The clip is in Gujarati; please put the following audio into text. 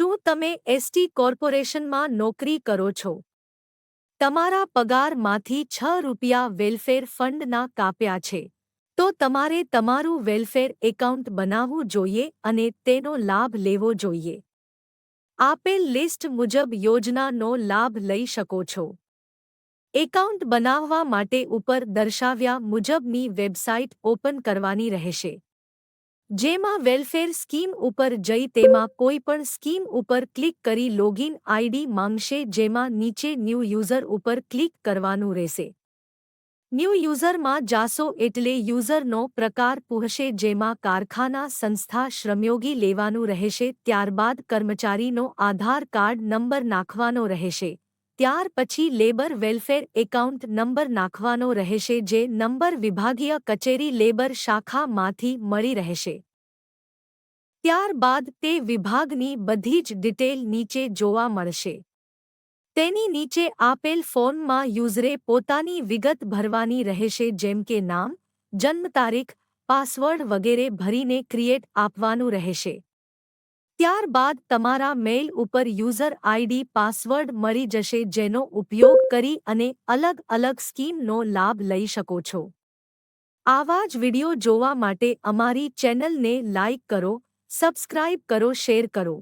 શું તમે એસટી કોર્પોરેશનમાં નોકરી કરો છો? તમારા પગારમાંથી છ રૂપિયા વેલફેર ફંડના કાપ્યા છે. તો તમારે તમારું વેલફેર એકાઉન્ટ બનાવવું જોઈએ અને તેનો લાભ લેવો જોઈએ. આપેલ લિસ્ટ મુજબ યોજનાનો લાભ લઈ શકો છો. એકાઉન્ટ બનાવવા માટે ઉપર દર્શાવ્યા મુજબની વેબસાઇટ ઓપન કરવાની રહેશે. જેમાં વેલફેર સ્કીમ ઉપર જઈ તેમાં કોઈપણ સ્કીમ ઉપર ક્લિક કરી લોગિન આઈડી માંગશે જેમાં નીચે ન્યૂ યુઝર ઉપર ક્લિક કરવાનું રહેશે. ન્યૂ યુઝરમાં જાશો એટલે યુઝરનો પ્રકાર પૂહશે જેમાં કારખાના સંસ્થા શ્રમયોગી લેવાનું રહેશે, ત્યારબાદ કર્મચારીનો આધાર કાર્ડ નંબર નાખવાનો રહેશે. ત્યાર પછી લેબર વેલફેર એકાઉન્ટ નંબર નાખવાનો રહેશે જે નંબર વિભાગીય કચેરી લેબર શાખામાંથી મળી રહેશે. ત્યારબાદ તે વિભાગની બધી જ ડિટેલ નીચે જોવા મળશે. તેની નીચે આપેલ ફોર્મમાં યુઝરે પોતાની વિગત ભરવાની રહેશે જેમ કે નામ, જન્મ તારીખ, પાસવર્ડ વગેરે ભરીને ક્રિએટ આપવાનું રહેશે. ત્યારબાદ તમારા મેઇલ ઉપર યુઝર આઈડી, પાસવર્ડ મળી જશે, જેનો ઉપયોગ કરી અને અલગ અલગ સ્કીમનો લાભ લઈ શકો છો. આવા જ વિડિયો જોવા માટે અમારી ચેનલને લાઇક કરો, સબસ્ક્રાઇબ કરો, શેર કરો.